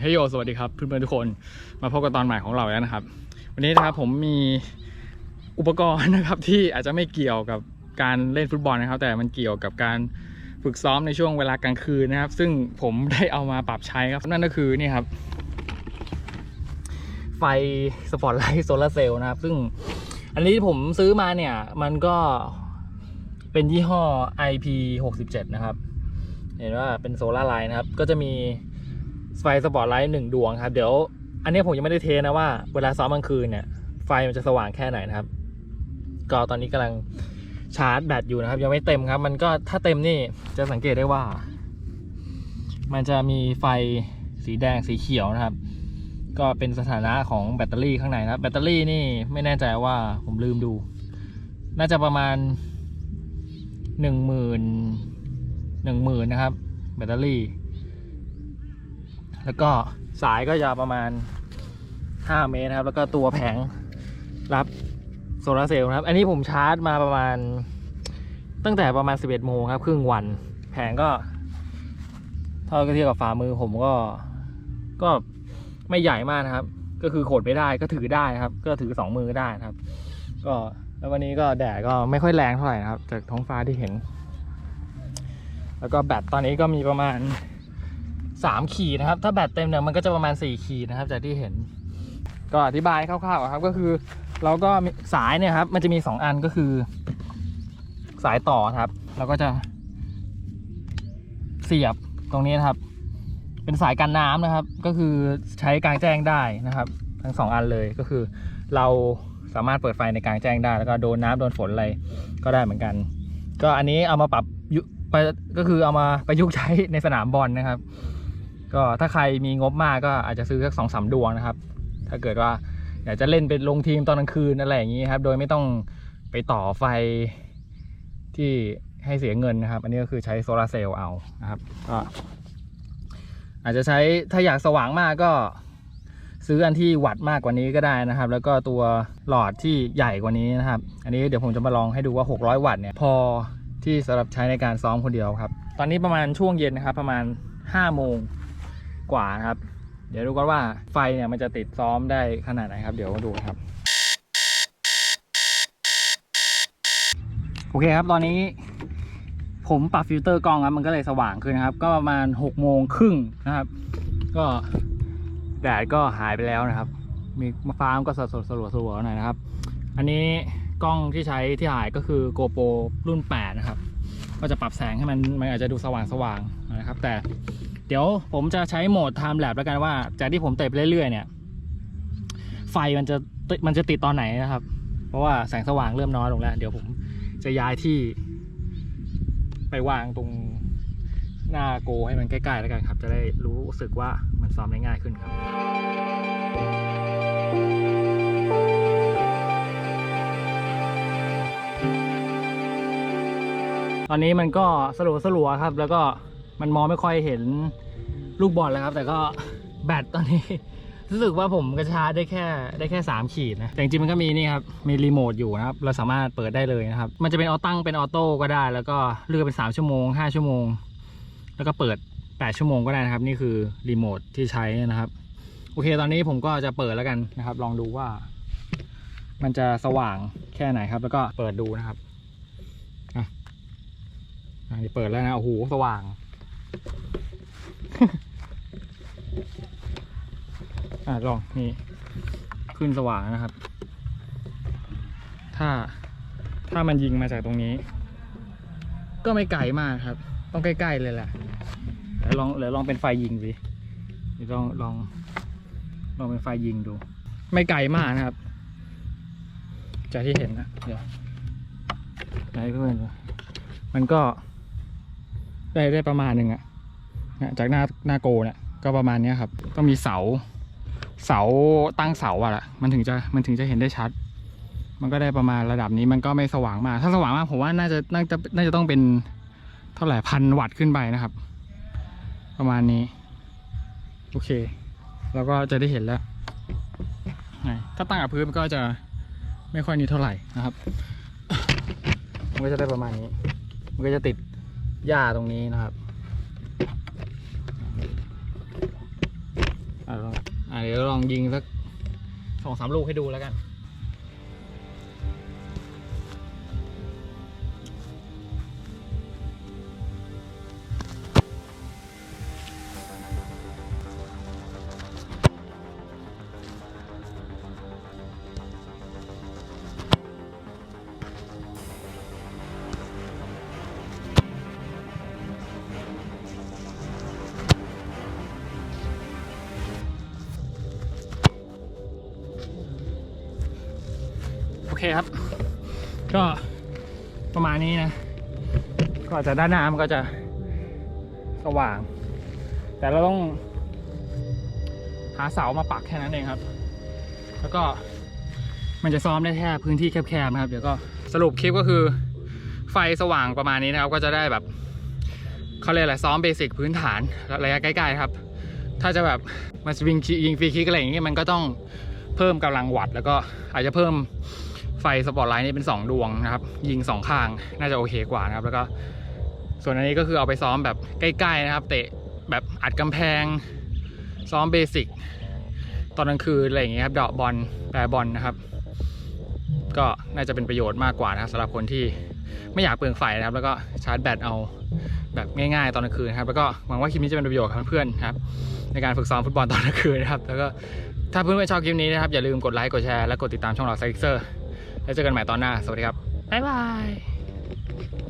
เฮยโยสวัสดีครับเพื่อนๆทุกคนมาพบกันตอนใหม่ของเราแล้วนะครับ วันนี้นะครับผมมีอุปกรณ์นะครับที่อาจจะไม่เกี่ยวกับการเล่นฟุตบอลนะครับ แต่มันเกี่ยวกับการฝึกซ้อมในช่วงเวลากลางคืนนะครับ ซึ่งผมได้เอามาปรับใช้ครับ นั่นก็คือนี่ครับ ไฟสปอตไลท์โซลาร์เซลล์นะครับ ซึ่งอันนี้ผมซื้อมาเนี่ยมันก็เป็นยี่ห้อ IP67 นะครับ เห็นว่าเป็นโซลาร์ไลท์นะครับ ก็จะมี ไฟสปอตไลท์หนึ่งดวงครับ เดี๋ยวอันนี้ผมยังไม่ได้เทนะว่าเวลาซ้อมกลางคืนเนี่ย ไฟมันจะสว่างแค่ไหนนะครับ ก็ตอนนี้กำลังชาร์จแบตอยู่นะครับ ยังไม่เต็มครับ มันก็ถ้าเต็มนี่จะสังเกตได้ว่า มันจะมีไฟสีแดงสีเขียวนะครับ ก็เป็นสถานะของแบตเตอรี่ข้างในนะครับแบตเตอรี่นี่ไม่แน่ใจว่าผมลืมดู น่าจะประมาณหนึ่งหมื่นหนึ่งหมื่นนะครับ แบตเตอรี่ แล้วก็สายก็ยาวประมาณ 5 เมตรครับ แล้วก็ตัวแผงรับโซลาเซลล์ครับ อันนี้ผมชาร์จมาประมาณ ตั้งแต่ประมาณ 11โมงครับ ครึ่งวัน แผงก็เท่ากับเทียบกับฝ่ามือผมก็ก็ไม่ใหญ่มากนะครับ ก็คือขดไม่ได้ก็ถือได้ครับ ก็ถือสองมือก็ได้นะครับ ก็แล้ววันนี้ก็แดดก็ไม่ค่อยแรงเท่าไหร่นะครับ จากท้องฟ้าที่เห็น แล้วก็แบตตอนนี้ก็มีประมาณ 3 ขีดนะครับ ถ้าแบตเต็มเนี่ยมันก็จะประมาณ 4 ขีดนะครับ จากที่เห็น ก็อธิบายคร่าวๆครับก็คือ เราก็สายเนี่ยครับ มันจะมี 2 อันก็คือ สายต่อครับ เราก็จะ เสียบตรงนี้นะครับ เป็นสายกันน้ำนะครับ ก็คือใช้กลางแจ้งได้นะครับ ทั้งสองอันเลยก็คือ เราสามารถเปิดไฟในกลางแจ้งได้ แล้วก็โดนน้ำโดนฝนอะไรก็ได้เหมือนกัน ก็อันนี้เอามาปรับยุก็คือเอามาประยุกต์ใช้ในสนามบอลนะครับ ก็ถ้าใครมีงบมากก็อาจจะซื้อสักสองสามดวงนะครับ ถ้าเกิดว่าอยากจะเล่นเป็นลงทีมตอนกลางคืนอะไรอย่างนี้ครับ โดยไม่ต้องไปต่อไฟที่ให้เสียเงินนะครับ อันนี้ก็คือใช้โซลาร์เซลล์เอานะครับก็อาจจะใช้ถ้าอยากสว่างมากก็ซื้ออันที่วัดมากกว่านี้ก็ได้นะครับ แล้วก็ตัวหลอดที่ใหญ่กว่านี้นะครับ อันนี้เดี๋ยวผมจะมาลองให้ดูว่า 600 วัตต์เนี่ยพอที่สำหรับใช้ในการซ้อมคนเดียวครับ ตอนนี้ประมาณช่วงเย็นนะครับ ประมาณ5โมง กว่านะครับ เดี๋ยวดูกันว่าไฟเนี่ยมันจะติดซ้อมได้ขนาดไหนครับ เดี๋ยวมาดูครับ โอเคครับตอนนี้ ผมปรับฟิลเตอร์กล้องครับมันก็เลยสว่างขึ้นนะครับ ก็ประมาณ6โมงครึ่งนะครับ ก็แดดก็หายไปแล้วนะครับ มีมะฟ้ามนก็สดสดสลัวสลัวหน่อยนะครับ อันนี้กล้องที่ใช้ที่ถ่ายก็คือ GoPro รุ่น 8 นะครับ ก็จะปรับแสงให้มันมันอาจจะดูสว่างสว่างๆนะครับ แต่ ดี๋ยวผมจะใช้โหมด Time Lapse แล้วกันว่า จากที่ผมเตะไปเรื่อยๆเนี่ย ไฟมันจะมันจะติดตอนไหนนะครับ เพราะว่าแสงสว่างเริ่มน้อยลงแล้ว เดี๋ยวผมจะย้ายที่ ไปวางตรงหน้าโกให้มันใกล้ๆแล้วกันครับ จะได้รู้สึกว่ามันซ้อมได้ง่ายขึ้นครับตอนนี้มันก็สลัวสลัวๆครับ แล้วก็ มันมองไม่ค่อยเห็นลูกบอลแล้วครับ แต่ก็แบตตอนนี้ รู้สึกว่าผมกระชาร์ได้แค่ได้แค่ 3 ขีดนะ แต่จริงๆมันก็มีนี่ครับมีรีโมทอยู่นะครับ เราสามารถเปิดได้เลยนะครับ มันจะเป็นออตั้งเป็นออโต้ก็ได้ แล้วก็เลือกเป็น 3 ชั่วโมง 5 ชั่วโมง แล้วก็เปิด 8 ชั่วโมงก็ได้นะครับ นี่คือรีโมทที่ใช้นะครับ โอเคตอนนี้ผมก็จะเปิดแล้วกันนะครับ ลองดูว่า มันจะสว่างแค่ไหนครับ แล้วก็เปิดดูนะครับอะอันนี้เปิดแล้วนะโอ้โหสว่าง อะลองนี่ ขึ้นสว่างนะครับ ถ้าถ้ามันยิงมาจากตรงนี้ ก็ไม่ไกลมากครับ ต้องใกล้ๆเลยแหละเดี๋ยวลองเดี๋ยวลองเป็นไฟยิงสิเดี๋ยวลองลองลองเป็นไฟยิงดู ไม่ไกลมากนะครับ จากที่เห็นนะเดี๋ยวไหนเพื่อนมันก็ ได้ได้ประมาณหนึ่งอะจากหน้าหน้าโกเนี่ยก็ประมาณนี้ครับ ต้องมีเสา เสาตั้งเสาอะละมันถึงจะมันถึงจะเห็นได้ชัด มันก็ได้ประมาณระดับนี้มันก็ไม่สว่างมาก ถ้าสว่างมากผมว่าน่าจะน่าจะน่าจะต้องเป็นเท่าไหร่พันวัตต์ขึ้นไปนะครับ ประมาณนี้ โอเคเราก็จะได้เห็นแล้วถ้าตั้งกับพื้นมันก็จะไม่ค่อยนี้เท่าไหร่นะครับ มันก็จะได้ประมาณนี้ มันก็จะติด หญ้าตรงนี้นะครับอะลองอะเดี๋ยวลองยิงสักสองสามลูกให้ดูแล้วกัน เคครับ ก็ประมาณนี้นะ ก็จะด้านหน้ามันก็จะสว่าง แต่เราต้อง หาเสามาปักแค่นั้นเองครับ แล้วก็มันจะซ้อมได้แค่พื้นที่แคบๆนะครับ เดี๋ยวก็สรุปคลิปก็คือไฟสว่างประมาณนี้นะครับ ก็จะได้แบบเขาเรียกอะไรซ้อมเบสิกพื้นฐานระยะใกล้ๆครับ ถ้าจะแบบมาวิ่งยิงฟรีคิกอะไรอย่างเงี้ยมันก็ต้องเพิ่มกำลังวัตต์แล้วก็อาจจะเพิ่ม ไฟสปอตไลท์นี่เป็น 2 ดวงนะครับ ยิง 2 ข้างน่าจะโอเคกว่านะครับ แล้วก็ส่วนอันนี้ก็คือเอาไปซ้อมแบบใกล้ๆนะครับ เตะแบบอัดกำแพง ซ้อมเบสิกตอนกลางคืนอะไรอย่างเงี้ยครับเดาะบอลแปรบอลนะครับ ก็น่าจะเป็นประโยชน์มากกว่านะครับสำหรับคนที่ไม่อยากเปลืองไฟนะครับ แล้วก็ชาร์จแบตเอาแบบง่ายๆตอนกลางคืนครับแล้วก็หวังว่าคลิปนี้จะเป็นประโยชน์กับเพื่อนๆครับ ในการฝึกซ้อมฟุตบอลตอนกลางคืนนะครับ แล้วก็ถ้าเพื่อนๆชอบคลิปนี้นะครับ อย่าลืมกดไลค์กดแชร์และกดติดตามช่องเราไซคิเซอร์ แล้วเจอกันใหม่ตอนหน้า สวัสดีครับ บ๊ายบาย